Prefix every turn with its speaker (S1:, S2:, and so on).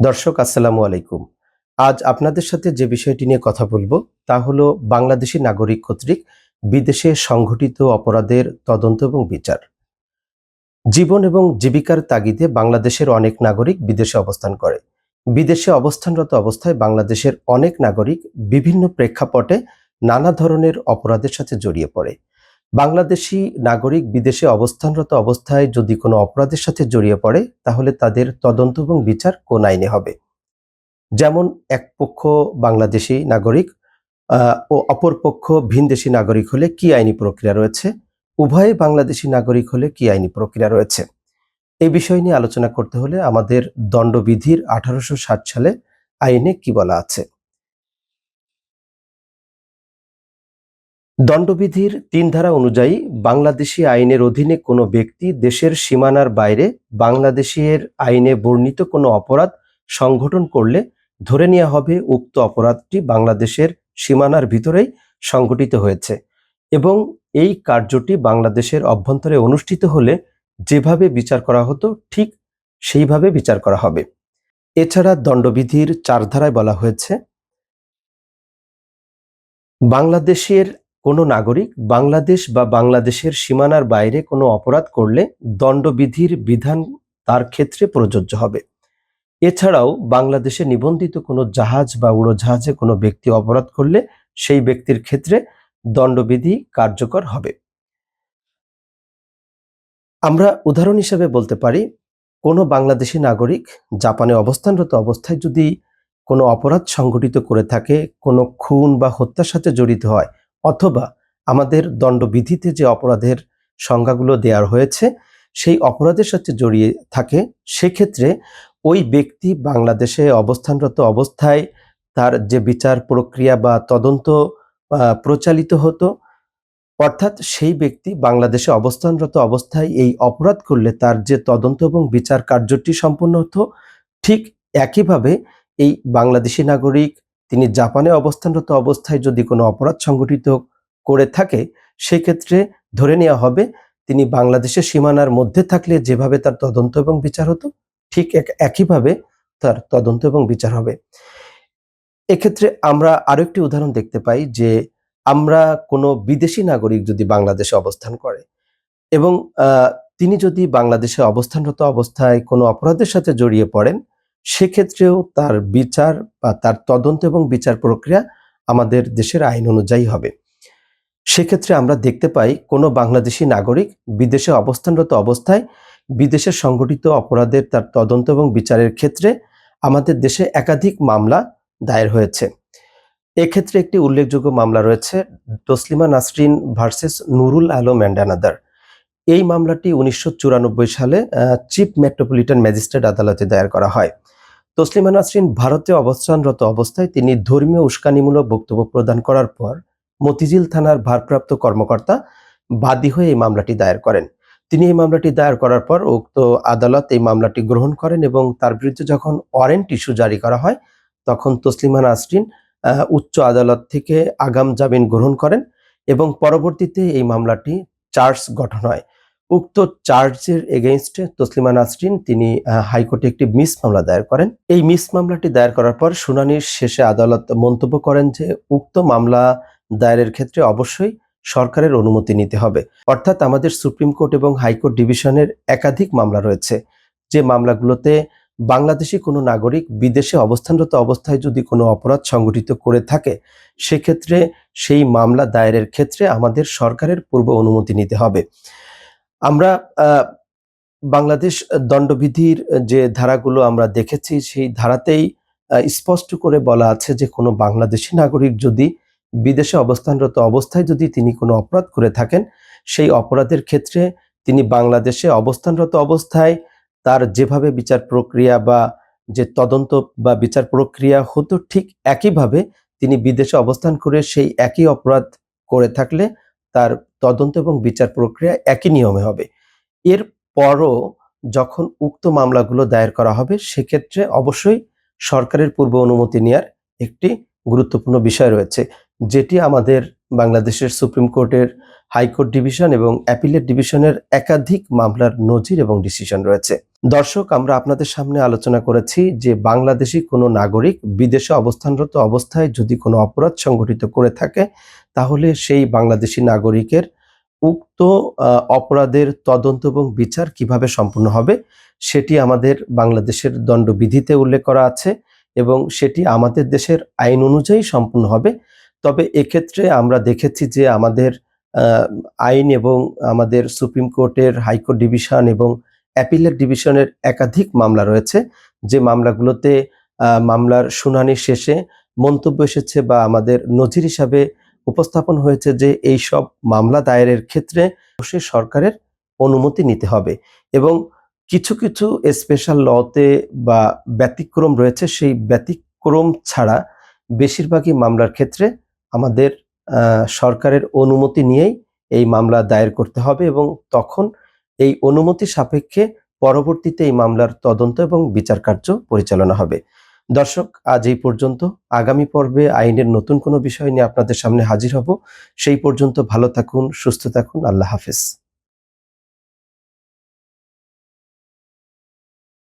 S1: দর্শক, আসসালামু আলাইকুম। আজ আপনাদের সাথে যে বিষয়টি নিয়ে কথা বলব তা হলো বাংলাদেশি নাগরিক কর্তৃক বিদেশে সংঘটিত অপরাধের তদন্ত এবং বিচার। জীবন এবং জীবিকার তাগিদে বাংলাদেশের অনেক নাগরিক বিদেশে অবস্থান করে। বিদেশে অবস্থানরত অবস্থায় বাংলাদেশের অনেক নাগরিক বিভিন্ন প্রেক্ষাপটে নানা ধরনের অপরাধের সাথে জড়িয়ে পড়ে। বাংলাদেশি নাগরিক বিদেশে অবস্থানরত অবস্থায় যদি কোনো অপরাধের সাথে জড়িয়ে পড়ে, তাহলে তাদের তদন্ত এবং বিচার কোন আইনে হবে? যেমন এক পক্ষ বাংলাদেশি নাগরিক ও অপর পক্ষ ভিনদেশি নাগরিক হলে কি আইনি প্রক্রিয়া রয়েছে? উভয়ে বাংলাদেশি নাগরিক হলে কি আইনি প্রক্রিয়া রয়েছে? এই বিষয় নিয়ে আলোচনা করতে হলে আমাদের দণ্ডবিধির আঠারোশো ষাট সালে আইনে কি বলা আছে? দণ্ডবিধির তিন ধারা অনুযায়ী বাংলাদেশি আইনের অধীনে কোনো ব্যক্তি দেশের সীমানার বাইরে বাংলাদেশের আইনে বর্ণিত কোনো অপরাধ সংগঠন করলে ধরে নেওয়া হবে উক্ত অপরাধটি বাংলাদেশের সীমানার ভিতরেই সংগঠিত হয়েছে এবং এই কার্যটি বাংলাদেশের অভ্যন্তরে অনুষ্ঠিত হলে যেভাবে বিচার করা হতো ঠিক সেইভাবে বিচার করা হবে। এছাড়া দণ্ডবিধির চার ধারায় বলা হয়েছে, বাংলাদেশের কোনো নাগরিক বাংলাদেশ বা বাংলাদেশের সীমানার বাইরে কোনো অপরাধ করলে দণ্ডবিধির বিধান তার ক্ষেত্রে প্রযোজ্য হবে। এছাড়াও বাংলাদেশে নিবন্ধিত কোনো জাহাজ বা উড়োজাহাজে কোনো ব্যক্তি অপরাধ করলে সেই ব্যক্তির ক্ষেত্রে দণ্ডবিধি কার্যকর হবে। আমরা উদাহরণ হিসেবে বলতে পারি, কোনো বাংলাদেশি নাগরিক জাপানে অবস্থানরত অবস্থায় যদি কোনো অপরাধ সংঘটিত করে থাকে, কোনো খুন বা হত্যার সাথে জড়িত হয় অথবা আমাদের দণ্ডবিধিতে যে অপরাধের সংজ্ঞাগুলো দেওয়ার হয়েছে, সেই অপরাধের সাথে জড়িয়ে থাকে, সেক্ষেত্রে ওই ব্যক্তি বাংলাদেশে অবস্থানরত অবস্থায় তার যে বিচার প্রক্রিয়া বা তদন্ত প্রচালিত হতো, অর্থাৎ সেই ব্যক্তি বাংলাদেশে অবস্থানরত অবস্থায় এই অপরাধ করলে তার যে তদন্ত এবং বিচার কার্যটি সম্পন্ন হতো, ঠিক একইভাবে এই বাংলাদেশি নাগরিক তিনি জাপানে অবস্থানরত অবস্থায় যদি কোনো অপরাধ সংগঠিত করে থাকে, সেক্ষেত্রে ধরে নেওয়া হবে তিনি বাংলাদেশের সীমানার মধ্যে থাকলে যেভাবে তার তদন্ত এবং বিচার হতো, ঠিক এক- একইভাবে তার তদন্ত এবং বিচার হবে। এক্ষেত্রে আমরা আরও একটি উদাহরণ দেখতে পাই যে আমরা কোনো বিদেশি নাগরিক যদি বাংলাদেশে অবস্থান করে এবং তিনি যদি বাংলাদেশে অবস্থানরত অবস্থায় কোনো অপরাধের সাথে জড়িয়ে পড়েন সেক্ষেত্রেও তার বিচার বা তার তদন্ত এবং বিচার প্রক্রিয়া আমাদের দেশের আইন অনুযায়ী হবে। সেক্ষেত্রে আমরা দেখতে পাই, কোনো বাংলাদেশি নাগরিক বিদেশে অবস্থানরত অবস্থায় বিদেশে সংগঠিত অপরাধের তার তদন্ত এবং বিচারের ক্ষেত্রে আমাদের দেশে একাধিক মামলা দায়ের হয়েছে। এক্ষেত্রে একটি উল্লেখযোগ্য মামলা রয়েছে, Taslima Nasrin versus Nurul Alam and another এই মামলাটি উনিশশো চুরানব্বই সালে চিফ মেট্রোপলিটন ম্যাজিস্ট্রেট আদালতে দায়ের করা হয়। তসলিমা নাসরিন ভারতে অবস্থানরত অবস্থায় তিনি ধর্মীয় উস্কানিমূলক বক্তব্য প্রদান করার পর মতিঝিল থানার ভারপ্রাপ্ত কর্মকর্তা বাদী হয়ে এই মামলাটি দায়ের করেন। তিনি এই মামলাটি দায়ের করার পর উক্ত আদালত এই মামলাটি গ্রহণ করেন এবং তার বিরুদ্ধে যখন ওয়ারেন্ট ইস্যু জারি করা হয়, তখন তসলিমা নাসরিন উচ্চ আদালত থেকে আগাম জামিন গ্রহণ করেন এবং পরবর্তীতে এই মামলাটি চার্জ গঠন হয়। উক্ত চার্জের এগেইনস্টে তসলিমা নাসরিন তিনি হাইকোর্টে একটি মিস মামলা দায়ের করেন। এই মিস মামলাটি দায়ের করার পর শুনানির শেষে আদালত মন্তব্য করেন যে উক্ত মামলা দায়েরের ক্ষেত্রে অবশ্যই সরকারের অনুমতি নিতে হবে। অর্থাৎ আমাদের সুপ্রিম কোর্ট এবং হাইকোর্ট ডিভিশনের একাধিক মামলা রয়েছে। যে মামলাগুলোতে বাংলাদেশি কোনো নাগরিক বিদেশে অবস্থানরত অবস্থায় যদি কোনো অপরাধ সংগঠিত করে থাকে, সেক্ষেত্রে সেই মামলা দায়েরের ক্ষেত্রে আমাদের সরকারের পূর্ব অনুমতি নিতে হবে। আমরা বাংলাদেশ দণ্ডবিধির যে ধারাগুলো আমরা দেখেছি, সেই ধারাতেই স্পষ্ট করে বলা আছে যে কোনো বাংলাদেশি নাগরিক যদি বিদেশে অবস্থানরত অবস্থায় যদি তিনি কোনো অপরাধ করে থাকেন, সেই অপরাধের ক্ষেত্রে তিনি বাংলাদেশে অবস্থানরত অবস্থায় তার যেভাবে বিচার প্রক্রিয়া বা যে তদন্ত বা বিচার প্রক্রিয়া হতো ঠিক একইভাবে তিনি বিদেশে অবস্থান করে সেই একই অপরাধ করে থাকলে তার তদন্ত এবং বিচার প্রক্রিয়া একই নিয়মে হবে। এর পরও যখন উক্ত মামলাগুলো দায়ের করা হবে, সেক্ষেত্রে অবশ্যই সরকারের পূর্ব অনুমতি নেওয়ার একটি গুরুত্বপূর্ণ বিষয় রয়েছে, যেটি আমাদের বাংলাদেশের সুপ্রিম কোর্টের হাইকোর্ট ডিভিশন এবং অ্যাপিলেট ডিভিশনের একাধিক মামলার নজির এবং ডিসিশন রয়েছে। দর্শক, আমরা আপনাদের সামনে আলোচনা করেছি যে বাংলাদেশি কোনো নাগরিক বিদেশে অবস্থানরত অবস্থায় যদি কোনো অপরাধ সংঘটিত করে থাকে, তাহলে সেই বাংলাদেশি নাগরিকের উক্ত অপরাধের তদন্ত এবং বিচার কীভাবে সম্পূর্ণ হবে, সেটি আমাদের বাংলাদেশের দণ্ডবিধিতে উল্লেখ করা আছে এবং সেটি আমাদের দেশের আইন অনুযায়ী সম্পূর্ণ হবে। তবে এক্ষেত্রে আমরা দেখেছি যে আমাদের আইন এবং আমাদের সুপ্রিম কোর্টের হাইকোর্ট ডিভিশন এবং অ্যাপিলেট ডিভিশনের একাধিক মামলা রয়েছে। যে মামলাগুলোতে মামলার শুনানি শেষে মন্তব্য এসেছে বা আমাদের নজির হিসাবে উপস্থাপন হয়েছে যে এই সব মামলা দায়েরের ক্ষেত্রে অবশ্যই সরকারের অনুমতি নিতে হবে এবং কিছু কিছু স্পেশাল লতে বা ব্যতিক্রম রয়েছে। সেই ব্যতিক্রম ছাড়া বেশিরভাগই মামলার ক্ষেত্রে আমাদের সরকারের অনুমতি নিয়েই এই মামলা দায়ের করতে হবে এবং তখন এই অনুমতি সাপেক্ষে পরবর্তীতে এই মামলার তদন্ত এবং বিচার কার্য পরিচালনা হবে। দর্শক, আজ এই পর্যন্ত। আগামী পর্বে আইনের নতুন কোনো বিষয় নিয়ে আপনাদের সামনে হাজির হব। সেই পর্যন্ত ভালো থাকুন, সুস্থ থাকুন। আল্লাহ হাফেজ।